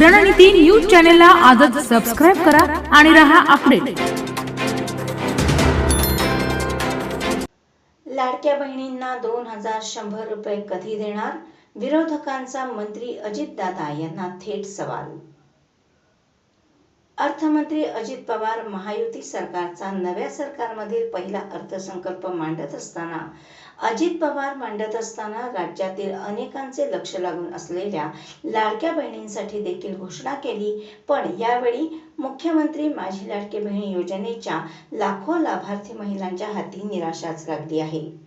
रणनीती न्यूज चॅनलला आजच सबस्क्राईब करा आणि रहा अपडेट लाडक्या बहिणींना दोन हजार शंभर रुपये कधी देणार? विरोधकांचा मंत्री अजितदादा यांना थेट सवाल अर्थमंत्री अजित पवार महायुती सरकारचा नव्या सरकारमधील पहिला अर्थसंकल्प मांडत असताना अजित पवार मांडत असताना राज्यातील अनेकांचे लक्ष लागून असलेल्या लाडक्या बहिणींसाठी देखील घोषणा केली. पण यावेळी मुख्यमंत्री माझी लाडकी बहीण योजनेच्या लाखो लाभार्थी महिलांच्या हाती निराशाच लागली आहे.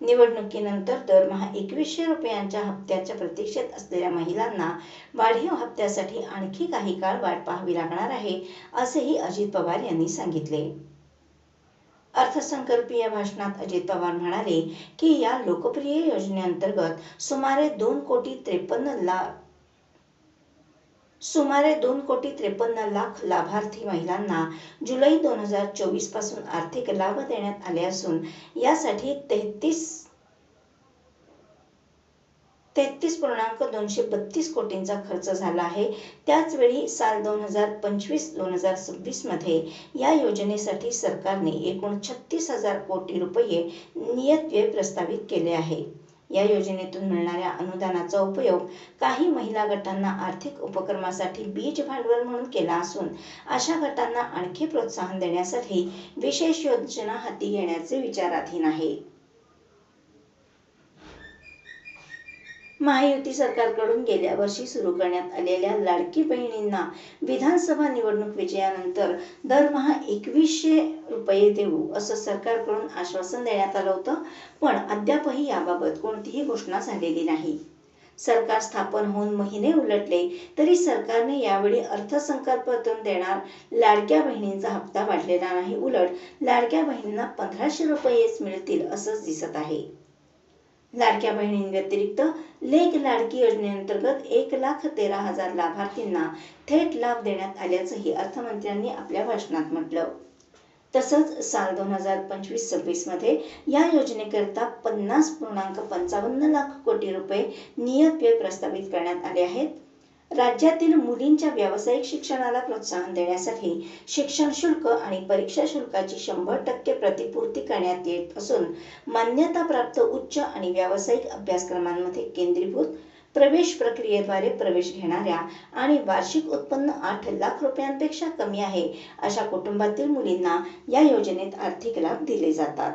निवडणुकीनंतर दरमहा एकवीसशे रुपयांच्या हप्त्याच्या प्रतीक्षेत असलेल्या महिलांना वाढीव हप्त्यासाठी आणखी काही काळ वाट पाहावी लागणार आहे असेही अजित पवार यांनी सांगितले. अर्थसंकल्पीय भाषणात अजित पवार म्हणाले की या लोकप्रिय योजनेअंतर्गत सुमारे दोन कोटी त्रेपन्न लाख सुमारे दोन कोटी त्रेपन्न लाख लाभार्थी महिलांना जुलै दोन हजार चोवीसपासून आर्थिक लाभ देण्यात आले असून यासाठी तेहतीस तेहतीस पूर्णांक दोनशे बत्तीस कोटींचा खर्च झाला आहे. त्याचवेळी साल दोन हजार पंचवीस दोन हजार सव्वीसमध्ये या योजनेसाठी सरकारने एकूण छत्तीस हजार कोटी रुपये नियत व्यय प्रस्तावित केले आहे. या योजनेतून मिळणाऱ्या अनुदानाचा उपयोग काही महिला गटांना आर्थिक उपक्रमासाठी बीज भांडवल म्हणून केला असून अशा गटांना आणखी प्रोत्साहन देण्यासाठी विशेष योजना हाती घेण्याचे विचाराधीन आहे. महायुती सरकारकडून गेल्या वर्षी सुरू करण्यात आलेल्या लाडकी बहिणींना विधानसभा निवडणूक विजयानंतर दरमहा एकवीसशे रुपये देऊ असं सरकारकडून आश्वासन देण्यात आलं होतं पण अद्यापही याबाबत कोणतीही घोषणा झालेली नाही. सरकार स्थापन होऊन महिने उलटले तरी सरकारने यावेळी अर्थसंकल्पातून देणार लाडक्या बहिणींचा हप्ता वाढलेला नाही उलट लाडक्या बहिणींना पंधराशे रुपयेच मिळतील असंच दिसत आहे. लाडक्या बहिणींव्यतिरिक्त लेख लाडकी योजनेअंतर्गत एक लाख तेरा हजार लाभार्थींना थेट लाभ देण्यात आल्याचंही अर्थमंत्र्यांनी आपल्या भाषणात म्हटलं. तसंच साल दोन हजार पंचवीस सव्वीसमध्ये या योजनेकरता पन्नास पूर्णांक पंचावन्न लाख कोटी रुपये नियत व्यय प्रस्तावित करण्यात आले आहेत. राज्यातील मुलींच्या व्यावसायिक शिक्षणाला प्रोत्साहन देण्यासाठी शिक्षण शुल्क आणि परीक्षा शुल्काची शंभर टक्के प्रतिपूर्ती करण्यात येत असून मान्यताप्राप्त उच्च आणि व्यावसायिक अभ्यासक्रमांमध्ये केंद्रीभूत प्रवेश प्रक्रियेद्वारे प्रवेश घेणाऱ्या आणि वार्षिक उत्पन्न आठ लाख रुपयांपेक्षा कमी आहे अशा कुटुंबातील मुलींना या योजनेत आर्थिक लाभ दिले जातात.